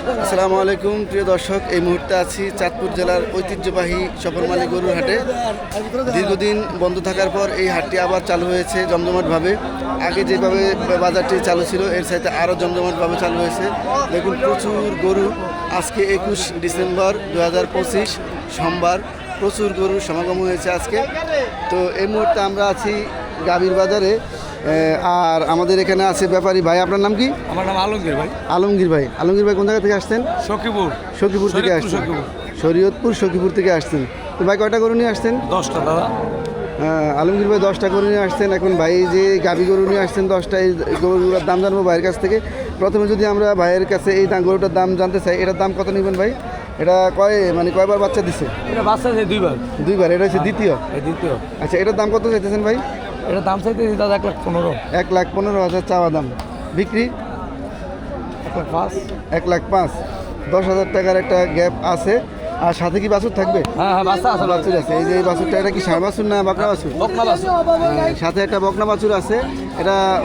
আসসালামু আলাইকুম, প্রিয় দর্শক, এই মুহূর্তে আছি চাঁদপুর জেলার ঐতিহ্যবাহী সফরমালী গরুর হাটে। দীর্ঘদিন বন্ধ থাকার পর এই হাটটি আবার চালু হয়েছে জমজমাটভাবে। আগে যেভাবে বাজারটি চালু ছিল, এর সাথে আরও জমজমাটভাবে চালু হয়েছে। দেখুন, প্রচুর গরু আজকে একুশ ডিসেম্বর দু হাজার পঁচিশ সোমবার প্রচুর গরুর সমাগম হয়েছে আজকে। তো এই মুহূর্তে আমরা আছি গাভীর বাজারে। আর আমাদের এখানে আছে ব্যাপারী ভাই আপনার নাম কি? আমার নাম আলমগীর ভাই। আলমগীর ভাই। আলমগীর ভাই কোন জায়গা থেকে আসছেন? সখীপুর। সখীপুর থেকে আসছেন। শরীয়তপুর সখীপুর থেকে আসছেন। তো ভাই কয়টা গরু নিয়ে আসতেন দশটা দাদা। হ্যাঁ, আলমগীর ভাই দশটা গরু নিয়ে আসছেন। এখন ভাই যে গাভী গরু নিয়ে আসছেন দশটা এই গরুগুলোর দাম জানব ভাইয়ের কাছ থেকে। প্রথমে যদি আমরা ভাইয়ের কাছে এই দাম গরুটার দাম জানতে চাই এটার দাম কত নেবেন ভাই? এটা কয় মানে কয়বার বাচ্চা দিছে? এটা বাচ্চা দুইবার। দুইবার এটা হচ্ছে দ্বিতীয়। দ্বিতীয়। আচ্ছা এটার দাম কত চাইতেছেন ভাই? এটা দাম চাইতে দাদা এক লাখ পনেরো। এক লাখ পনেরো হাজার চাওয়া দাম। বিক্রি? এক লাখ পাঁচ। এক লাখ পাঁচ। দশ হাজার টাকার একটা গ্যাপ আছে। আর সাথে কি বাছুর থাকবে? হ্যাঁ হ্যাঁ বাচ্চা আছে বাছুর আছে। এই যে এই বাছুরটা এটা কি ষাঁড় বাছুর না বাঁকড়া বাছুর? বকনা বাচ্চা হ্যাঁ, সাথে একটা বকনা বাছুর আছে। এটা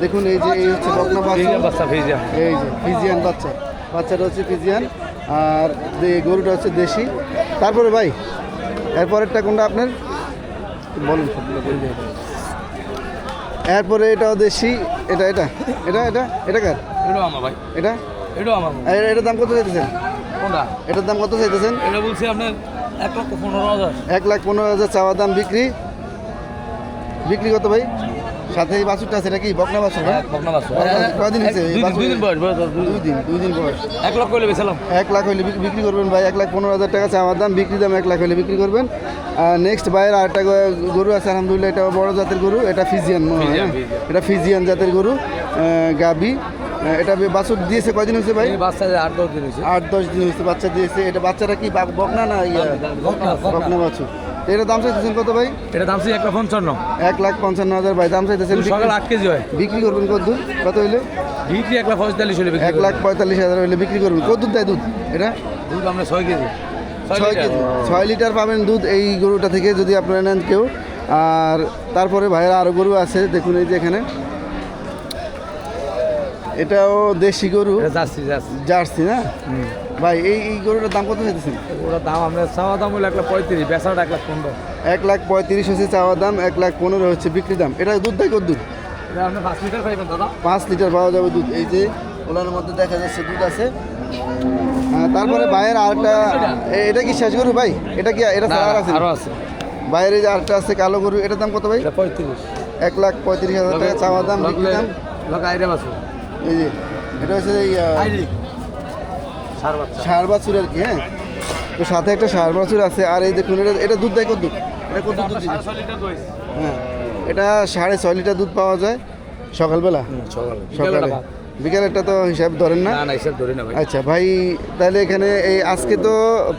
দেখুন এই যে এই হচ্ছে বকনা বাছুর। বাচ্চা ফিজিয়ান। এই যে ফিজিয়ান বাচ্চা। বাচ্চাটা হচ্ছে ফিজিয়ান। আর দে- গরুটা হচ্ছে দেশি। তারপরে ভাই এরপরেরটা কোনটা আপনার? বলুন সবগুলো বলে দিই। এরপরে এটাও দেশি এটা এটা এটা এটা এটা কার? এটা আমার ভাই। এটা? এটাও আমার এটার দাম কত চাইতেছেন? কোনটা? এটার দাম কত চাইতেছেন? এটা বলছি আপনার এক লক্ষ পনেরো হাজার। এক লাখ পনেরো হাজার চাওয়া দাম বিক্রি। বিক্রি কত ভাই? সাথে এই বাছুরটা আছে এটা কি বকনা বাছুর ভাই? বকনা বাচ্চা কয়দিন হয়েছে দুই দিন- বাছুর? বয়স বয়স দুই দিন। দুই দিন বয়স। এক লক্ষ হলে বেছিলাম এক লাখ হইলে বিক্রি করবেন ভাই এক লাখ পনেরো হাজার টাকা চাওয়ার দাম বিক্রি দাম এক লাখ হইলে বিক্রি করবেন। নেক্সট ভাইয়ের আরেকটা গরু আছে আলহামদুলিল্লাহ এটা বড় জাতের গরু এটা ফিজিয়ান মনে হয়, হ্যাঁ? এটা ফিজিয়ান জাতের গরু গাবি। এটা বাছুর দিয়েছে কয়দিন হয়েছে ভাই? বাচ্চা আট দশ দিন হয়েছে। আট দশ দিন হয়েছে বাচ্চা দিয়েছে। এটা বাচ্চাটা কি বাক- বকনা না ইয়া। বকনা বাছুর। তো এটার দাম চাইতেছেন কত ভাই? এটা দাম ছিল এক লাখ পঞ্চান্ন। এক লাখ পঞ্চান্ন হাজার ভাই দাম চাইতেছেন সকাল আট কেজি হয়। বিক্রি করবেন কত দূর কত হইলে? বিক্রি এক লাখ পঁয়তাল্লিশ বিক্রি এক লাখ পঁয়তাল্লিশ হাজার হইলে বিক্রি করবেন। কত দুধ দেয় দুধ? এটা? দুধ আমরা ছয় কেজি। ছয় কেজি। ছয় লিটার পাবেন দুধ এই গরুটা থেকে যদি আপনারা নেন কেউ। আর তারপরে ভাইয়েরা আরও গরু আছে দেখুন এই যে এখানে। এটাও দেশি গরু। এটা যাচ্ছি জার্সি। না? ভাই এই এই গরুটার দাম কত চাইতেছেন? ওটা দাম আমরা চাওয়া দাম হলো এক লাখ পঁয়ত্রিশ বেচাটা এক লাখ পনেরো। এক লাখ পঁয়ত্রিশ হচ্ছে চাওয়া দাম এক লাখ পনেরো হচ্ছে বিক্রি দাম। এটা দুধ দেয় কত দুধ? এটা আপনি পাঁচ লিটার পাইবেন দাদা। পাঁচ লিটার পাওয়া যাবে দুধ। এই যে ওনার মধ্যে দেখা যাচ্ছে দুধ আছে। তারপরে ভাইয়ের আরেকটা এটা কি শেষ গরু ভাই? এটা কি এটা ছাড়া আছে? আরও আছে। বাইরে যে আরেকটা আছে কালো গরু এটার দাম কত ভাই? পঁয়ত্রিশ। এক লাখ পঁয়ত্রিশ হাজার টাকা চাওয়া দাম বিক্রি দাম। এই যে এটা হচ্ছে সার ষাঁড় বাছুর আর কি হ্যাঁ? তো সাথে একটা ষাঁড় বাছুর আছে আর এই দেখুন এটা এটা দুধ দেয় কত দুধ? এটা কত দুধ হ্যাঁ। এটা সাড়ে ছয় লিটার দুধ পাওয়া যায় সকালবেলা? সকালে। সকালে। বিকালেরটা তো হিসাব ধরেন না? এসব ধরি না ভাই। আচ্ছা ভাই তাহলে এখানে এই আজকে তো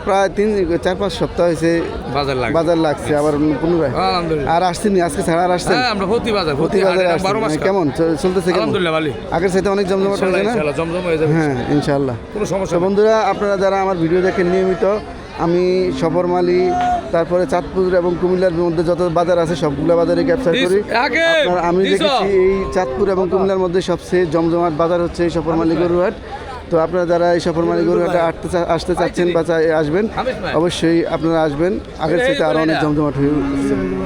প্রায় তিন চার পাঁচ সপ্তাহ হয়েছে বাজার লাগে বাজার লাগছে আবার পুনরায় আলহামদুলিল্লাহ। আর আসছেনি আজকে ছাড়া আর আসছেন? হ্যাঁ আমরা প্রতি বাজার প্রতি বাজার আসছেন। কেমন? চলতেছে কেমন? আলহামদুলিল্লাহ ভালো আগের সাথে অনেক জমজমাট হয়েছে না? ইনশাল্লাহ জমজম হয়ে যাবে। হ্যাঁ ইনশাআল্লাহ কোনো সমস্যা বন্ধুরা আপনারা যারা আমার ভিডিও দেখেন নিয়মিত আমি সফরমালি তারপরে চাঁদপুর এবং কুমিল্লার মধ্যে যত বাজার আছে সবগুলো বাজারে ক্যাপচার করি। আপনার আমি দেখেছি এই চাঁদপুর এবং কুমিল্লার মধ্যে সবচেয়ে জমজমাট বাজার হচ্ছে এই সফর মালিক গরুহাট। তো আপনারা যারা এই সফর মালিক গরুহাটে আসতে চা- আসতে চাচ্ছেন বা আসবেন অবশ্যই আপনারা আসবেন। আগের সাথে থেকে আরও অনেক জমজমাট হয়ে।